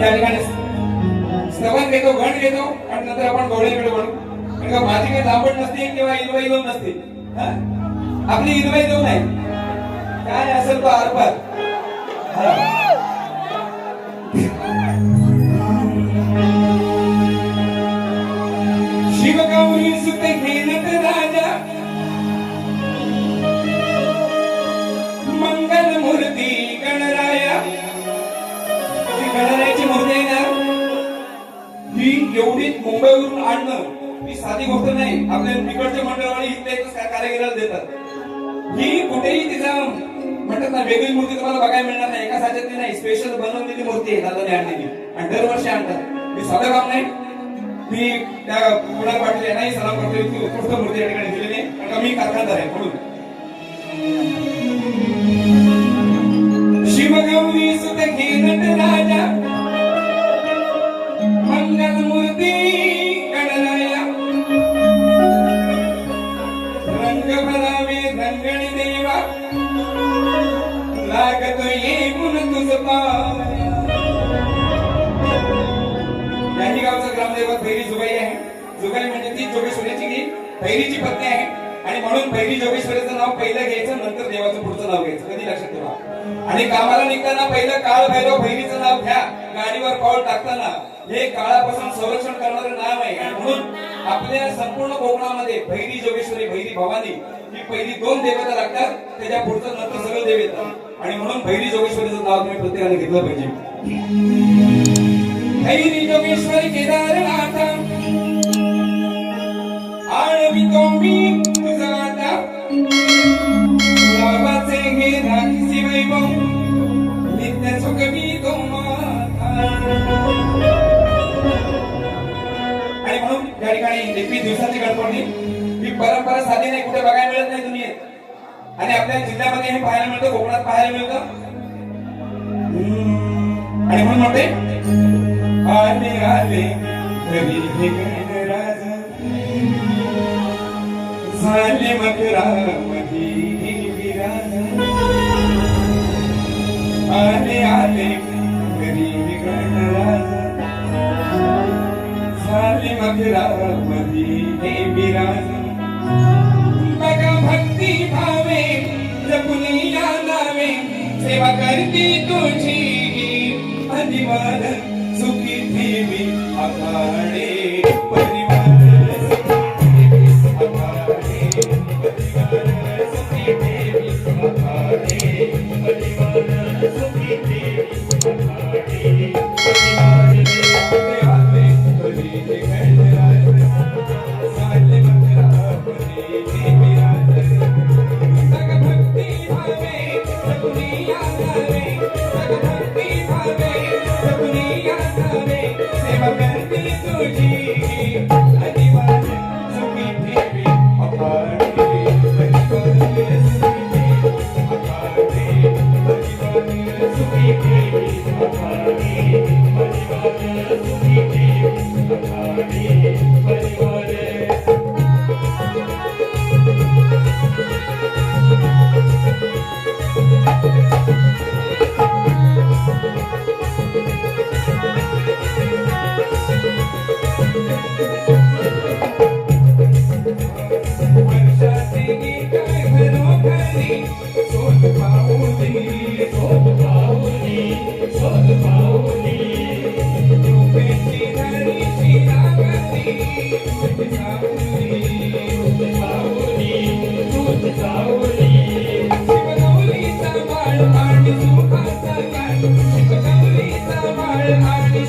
या ठिकाणी स्तवन घेतो घण घेतो आणि नंतर आपण गवळीकडे वळू कारण का माझी काही लांबट नसते किंवा इलवाई दोन नसते. आपली इलवाई दोन आहे काय असेल तो आरपार. हा. सुते सुत मुंबईवरून आणणं ही साधी गोष्ट नाही. आपल्या तिकडचे मंडळ इथले कारागिराला देतात. ही कुठेही तिचा म्हणतात ना वेगळी मूर्ती तुम्हाला बघायला मिळणार नाही. एका साच्यातली नाही. स्पेशल बनवलेली मूर्ती आहे दादाने आणलेली. आणि दरवर्षी आणतात. मी साधं काम नाही. मी त्या पुढार पाटील यांनाही सलाम करतो इतकी उत्कृष्ट मूर्ती या ठिकाणी दिलेली आहे. कारण का मी कारखानदार आहे म्हणून. शिवगौरी सुत घेनत राजा मंगल मूर्ती गणराया रंग भरावे रंगणी देवा. लागतो येऊन तुझ पाया. याही गावचा ग्रामदैवत भैरी जुगाई आहे. जुबाई म्हणजे ती जोगेश्वरीची की भैरीची पत्नी आहे. आणि म्हणून भैरी जोगेश्वरीचं नाव पहिलं घ्यायचं नंतर देवाचं पुढचं नाव घ्यायचं. कधी लक्षात ठेवा. आणि कामाला निघताना पहिलं काळ भैरव भैरीचं नाव घ्या. गाडीवर पाऊल टाकताना. हे काळापासून संरक्षण करणारं नाव आहे. आणि म्हणून आपल्या संपूर्ण कोकणामध्ये भैरी जोगेश्वरी भैरी भवानी ही पहिली दोन देवता लागतात. त्याच्या पुढचं नंतर सगळं देव येतात. आणि म्हणून भैरी जोगेश्वरीचं नाव तुम्ही प्रत्येकाने घेतलं पाहिजे. भैरी जोगेश्वरी केदारनाथ. आळवितो मी तुझा आता. हे वैभव नित्य सुखमी ठिकाणी एकवीस दिवसाची गणपती ही परंपरा साधी नाही कुठे बघायला मिळत नाही दुनियेत. आणि आपल्या जिल्ह्यामध्ये हे पाहायला मिळतं कोकणात पाहायला मिळतं. आणि म्हणून म्हणते आले आले घरी हे गणराज झाले मकरामधी विराज आले आले झाले विराज बघा भक्ती भावे जपुनी नावे सेवा करती तुझी परिवार सुखी ठेवी